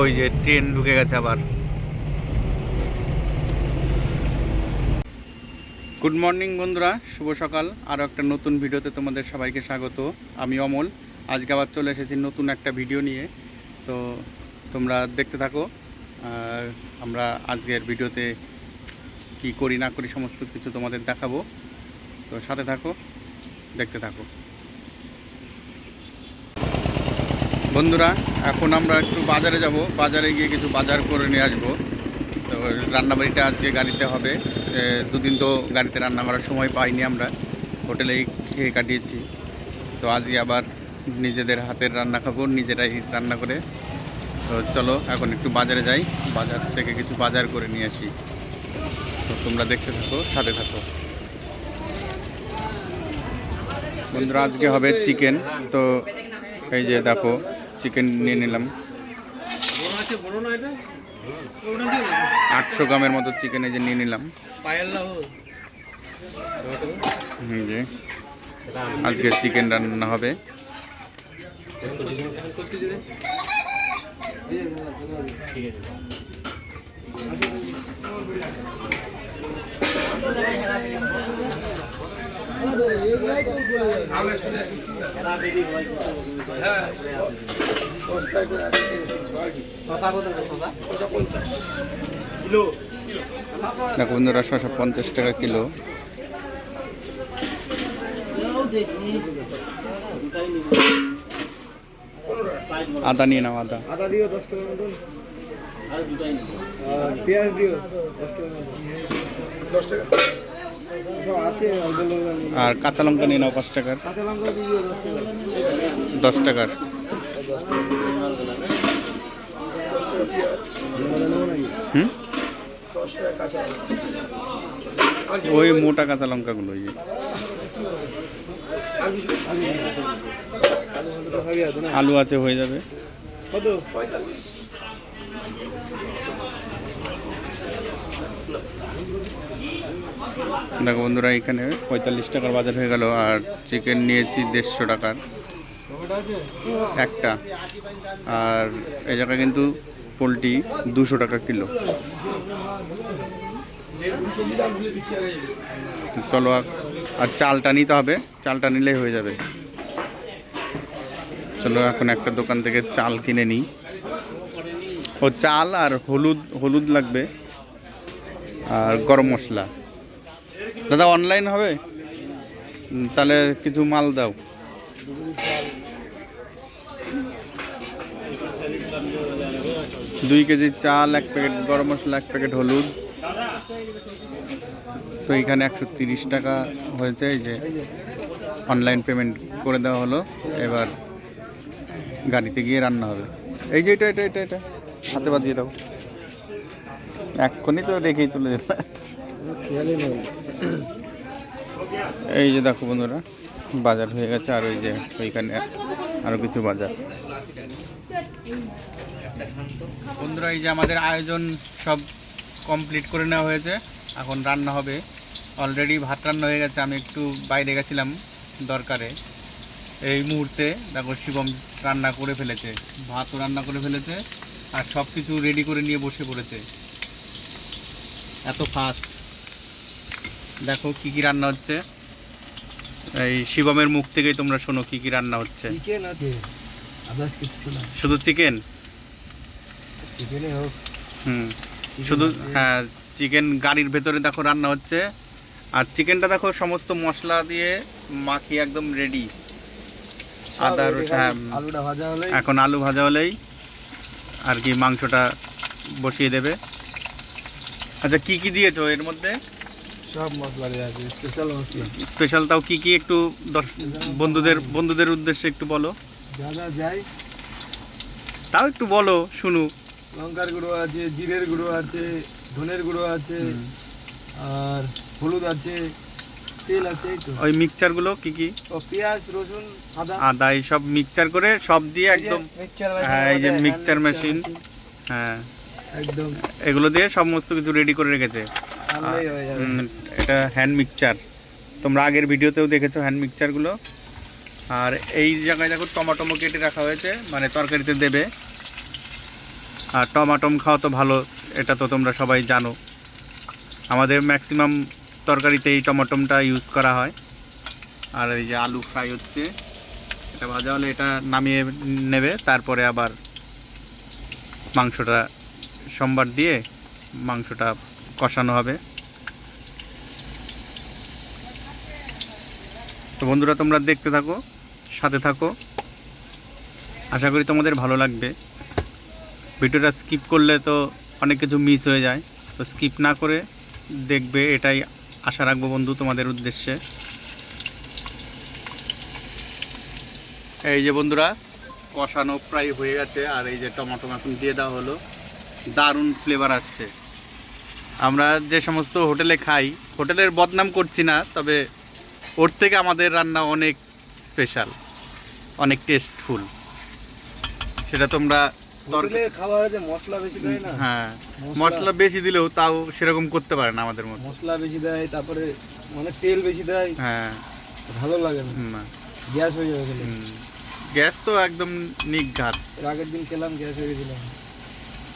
ওই যে ট্রেন ঢুকে গেছে আবার। গুড মর্নিং বন্ধুরা। শুভ সকাল। আরও একটা নতুন ভিডিওতে তোমাদের সবাইকে স্বাগত। আমি অমল। আজকে আবার চলে এসেছি নতুন একটা ভিডিও নিয়ে। তো তোমরা দেখতে থাকো। আমরা আজকের ভিডিওতে কি করি, না করি, সমস্ত কিছু তোমাদের দেখাবো। তো সাথে থাকো, দেখতে থাকো। বন্ধুরা, এখন আমরা একটু বাজারে যাব। বাজারে গিয়ে কিছু বাজার করে নিয়ে আসব। তো রান্নাবাড়িটা আজকে গাড়িতে হবে। দুদিন তো গাড়িতে রান্না করার সময় পাইনি আমরা। হোটেলেই খেয়ে কাটিয়েছি। তো আজকে আবার নিজেদের হাতের রান্না খাব, নিজেরাই রান্না করে। তো চলো, এখন একটু বাজারে যাই। বাজার থেকে কিছু বাজার করে নিয়ে আসি। তো তোমরা দেখতে থাকো, সাথে থাকো। বন্ধুরা, আজকে হবে চিকেন। তো এই যে দেখো চিকেন নিয়ে নিলাম। আছে আটশো গ্রামের মতো চিকেন এই যে নিয়ে নিলাম। আজকে চিকেন রান্না হবে। দেখো বন্ধুরা ছশো পঞ্চাশ টাকা কিলো। আদা নিয়ে নাও আদা। আদা দিও দশ টাকার মতন। আর পেঁয়াজ দিও দশ মতন। দশ টাকা। আর কাঁচা লঙ্কা নিয়ে নাও পাঁচ টাকার। দশ টাকার। ওই মোটা কাঁচা লঙ্কাগুলো, ওই আলু আছে, হয়ে যাবে। কত দেখো বন্ধুরা, এখানে পঁয়তাল্লিশ টাকার বাজার হয়ে গেল আর চিকেন নিয়েছি দেড়শো টাকার। একটা। আর এই জায়গায় কিন্তু পোলট্রি দুশো টাকা কিলো। চলো আর চালটা নিতে হবে। চালটা নিলেই হয়ে যাবে। চলো এখন একটা দোকান থেকে চাল কিনে নিই। ও চাল আর হলুদ হলুদ লাগবে। আর গরম মশলা। দাদা অনলাইন হবে? তাহলে কিছু মাল দাও। দুই কেজি চাল, এক প্যাকেট গরম মশলা, এক প্যাকেট হলুদ। তো এখানে একশো তিরিশ টাকা হয়েছে, এই যে অনলাইন পেমেন্ট করে দেওয়া হলো। এবার গাড়িতে গিয়ে রান্না হবে। এই যে এটা এটা এটা এটা। হাতে বাদ দিয়ে দাও। এক্ষুনি তো রেখেই চলে যেতে এই যে দেখো বন্ধুরা, বাজার হয়ে গেছে, আর ওই যে ওইখানে আরও কিছু বাজার। বন্ধুরা, এই যে আমাদের আয়োজন সব কমপ্লিট করে নেওয়া হয়েছে। এখন রান্না হবে। অলরেডি ভাত রান্না হয়ে গেছে, আমি একটু বাইরে গেছিলাম দরকারে। এই মুহূর্তে দেখো শিবম রান্না করে ফেলেছে, ভাতও রান্না করে ফেলেছে, আর সব কিছু রেডি করে নিয়ে বসে পড়েছে। এত ফাস্ট দেখো কি কি রান্না হচ্ছে। এই শিবমের মুখ থেকেই তোমরা শোনো কি কি রান্না হচ্ছে। চিকেন আছে। আদার্স কিচ্ছু না। শুধু চিকেন চিকেনে হোক। হুম। শুধু হ্যাঁ চিকেন গাড়ির ভেতরে দেখো রান্না হচ্ছে। আর চিকেনটা দেখো সমস্ত মশলা দিয়ে মাখিয়ে একদম রেডি আদা হ্যাঁ আলুটা ভাজা হলে এখন আলু ভাজা হলেই আর কি মাংসটা বসিয়ে দেবে। আচ্ছা কি কি দিয়েছ এর মধ্যে? সব মশলা দেওয়া আছে স্পেশাল মশলা। স্পেশাল তাও কি কি একটু বন্ধুদের বন্ধুদের উদ্দেশ্যে একটু বলো। যা যা যায় তাও একটু বলো শুনু। লঙ্কার গুঁড়ো আছে জিরের গুঁড়ো আছে ধনের গুঁড়ো আছে আর হলুদ আছে তেল আছে এই ওই মিক্সচারগুলো কি কি? ও পেঁয়াজ রসুন আদা। আদা এইসব মিক্সচার করে সব দিয়ে একদম হ্যাঁ, এই যে mixture মেশিন হ্যাঁ। একদম। এগুলো দিয়ে সমস্ত কিছু রেডি করে রেখেছে। এটা হ্যান্ড মিক্সচার তোমরা আগের ভিডিওতেও দেখেছ হ্যান্ড মিক্সচারগুলো আর এই জায়গায় দেখো টমাটোমো কেটে রাখা হয়েছে মানে তরকারিতে দেবে। আর টমাটম খাওয়া তো ভালো এটা তো তোমরা সবাই জানো। আমাদের ম্যাক্সিমাম তরকারিতে এই টমাটমটা ইউজ করা হয়। আর এই যে আলু ফ্রাই হচ্ছে। এটা ভাজা হলে এটা নামিয়ে নেবে তারপরে আবার মাংসটা সোমবার দিয়ে মাংসটা কষানো হবে। তো বন্ধুরা, তোমরা দেখতে থাকো, সাথে থাকো। আশা করি তোমাদের ভালো লাগবে। ভিডিওটা স্কিপ করলে তো অনেক কিছু মিস হয়ে যায়। তো স্কিপ না করে দেখবে, এটাই আশা রাখব বন্ধু তোমাদের উদ্দেশ্যে। এই যে বন্ধুরা, কষানো প্রায় হয়ে গেছে, আর এই যে টমাটো এখন দিয়ে দেওয়া হলো। দারুণ ফ্লেভার আসছে। আমরা যে সমস্ত হোটেলে খাই হোটেলের বদনাম করছি না তবে ওর থেকে আমাদের রান্না অনেক স্পেশাল অনেক টেস্টফুল সেটা তোমরা খাবারে যে মশলা বেশি দেয় না হ্যাঁ মশলা- বেশি দিলেও তাও সেরকম করতে পারে না আমাদের মতো। মশলা বেশি দেয় তারপরে মানে তেল বেশি দেয় হ্যাঁ। ভালো লাগে না। না গ্যাস হয়ে যাবে গ্যাস তো একদম নিঘাত আগের দিন খেলাম গ্যাস হয়ে গেছিলাম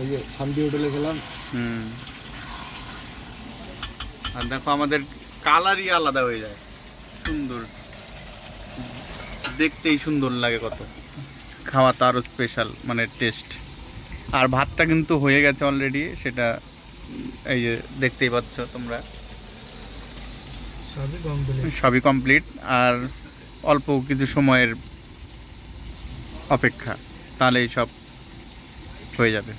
ওই যে শান্তি হোটেলে খেলাম হুম। আর দেখো আমাদের কালারই আলাদা হয়ে যায়। সুন্দর। দেখতেই সুন্দর লাগে কত। খাওয়া তো আরও স্পেশাল মানে টেস্ট আর ভাতটা কিন্তু হয়ে গেছে অলরেডি সেটা এই যে দেখতেই পাচ্ছ তোমরা। সবই কমপ্লিট সবই কমপ্লিট আর অল্প কিছু সময়ের অপেক্ষা তাহলেই সব হয়ে যাবে।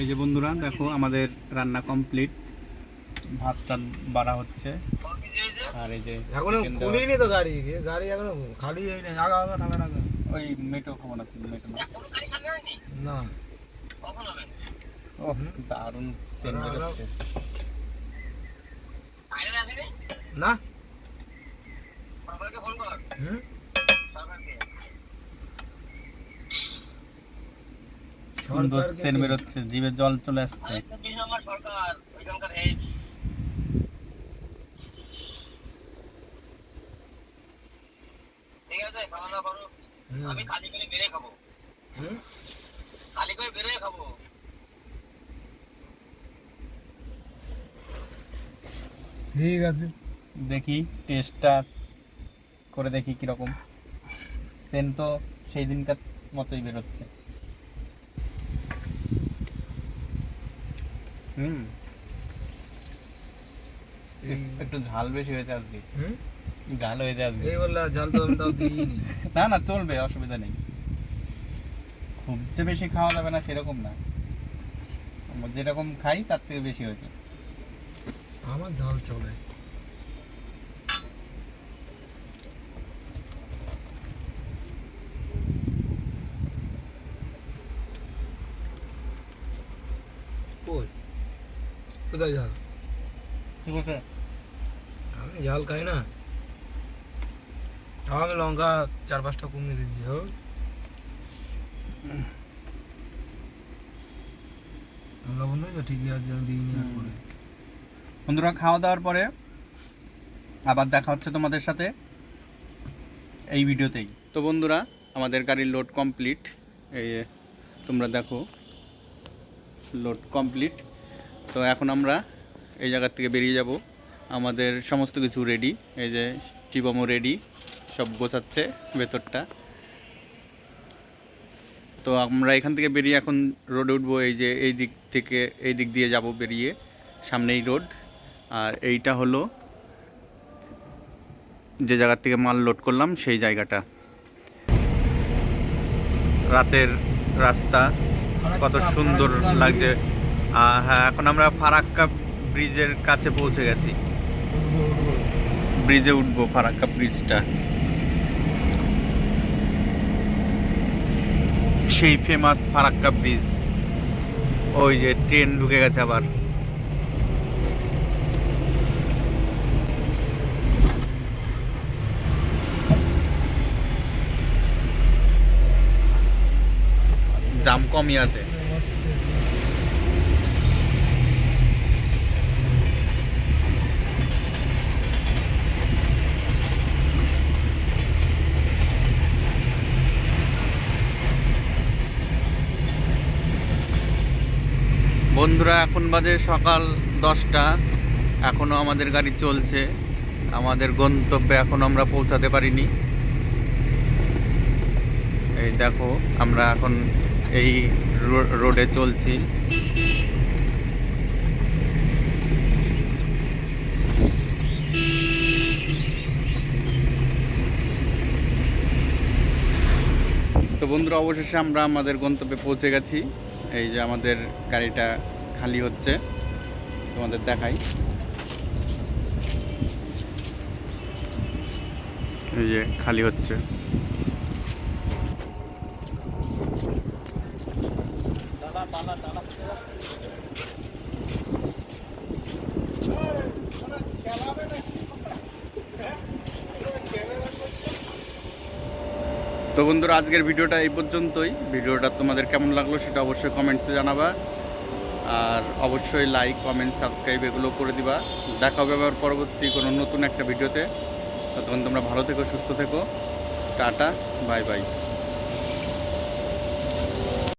এই যে বন্ধুরা দেখো আমাদের রান্না কমপ্লিট ভাত ভাতটা বাড়া হচ্ছে। আর এই যে এখনও খুলিনি তো গাড়ি গাড়ি এখনও খালি হয়নি আগা আগা থাকা টাকা ওই মেটো খাব না মেটো না। না। ও দারুণ সেন্ট বেরোচ্ছে। না। হুম? সুন্দর কি- বেরোচ্ছে জিভে জল চলে আসছে। ঠিক আছে খাওয়া দাওয়া করো। হুম। আমি খালি করে বেড়ে খাব। খালি করে বেড়ে খাব। ঠিক আছে। দেখি টেস্টটা করে দেখি কীরকম। সেন্ট তো সেই দিনকার মতোই বেরোচ্ছে। হুম। একটু ঝাল বেশি হয়েছে আজকে। হুম? ঝাল হয়েছে আজকে। এই বললে ঝাল তো আমি তাও দিইনি। না না চলবে অসুবিধা নেই। খুব যে বেশি খাওয়া যাবে না সেরকম না। আমরা যেরকম খাই তার থেকে বেশি হয়েছে। আমার ঝাল চলে। কোথায় ঝাল আমি ঝাল খাই না। তাও আমি লঙ্কা চার পাঁচটা কমিয়ে দিচ্ছি হো লঙ্কা বন্ধু তো ঠিকই আছে আমি দিইনি আর পরে। বন্ধুরা খাওয়া দাওয়ার পরে আবার দেখা হচ্ছে তোমাদের সাথে এই ভিডিওতেই। তো বন্ধুরা আমাদের গাড়ির লোড কমপ্লিট এই তোমরা দেখো লোড কমপ্লিট তো এখন আমরা এই জায়গার থেকে বেরিয়ে যাব। আমাদের সমস্ত কিছু রেডি এই যে টিবমও রেডি সব গোছাচ্ছে ভেতরটা। তো আমরা এখান থেকে বেরিয়ে এখন রোডে উঠবো। এই যে এই দিক থেকে এই দিক দিয়ে যাব বেরিয়ে। সামনেই রোড আর এইটা হলো যে জায়গার থেকে মাল লোড করলাম, সেই জায়গাটা। রাতের রাস্তা। কত সুন্দর লাগছে। আর হ্যাঁ এখন আমরা ফারাক্কা ব্রিজের কাছে পৌঁছে গেছি। ব্রিজে উঠবো, ফারাক্কা ব্রিজটা। সেই ফেমাস ফারাক্কা ব্রিজ। ওই যে ট্রেন ঢুকে গেছে আবার। দাম কমই আছে। বন্ধুরা, এখন বাজে সকাল দশটা। এখনও আমাদের গাড়ি চলছে। আমাদের গন্তব্যে এখনও আমরা পৌঁছাতে পারিনি। এই দেখো, আমরা এখন এই রোডে চলছি। তো বন্ধুরা, অবশেষে আমরা আমাদের গন্তব্যে পৌঁছে গেছি। এই যে আমাদের গাড়িটা খালি হচ্ছে। তোমাদের দেখাই। এই যে খালি হচ্ছে। তো বন্ধুরা, আজকের ভিডিওটা এই পর্যন্তই। ভিডিওটা তোমাদের কেমন লাগল সেটা অবশ্যই কমেন্টসে জানাবা। আর অবশ্যই লাইক কমেন্ট সাবস্ক্রাইব এগুলো করে দিবা। দেখা হবে আবার পরবর্তী কোনো নতুন একটা ভিডিওতে। ততক্ষণ তোমরা ভালো থেকো, সুস্থ থেকো। Tata bye bye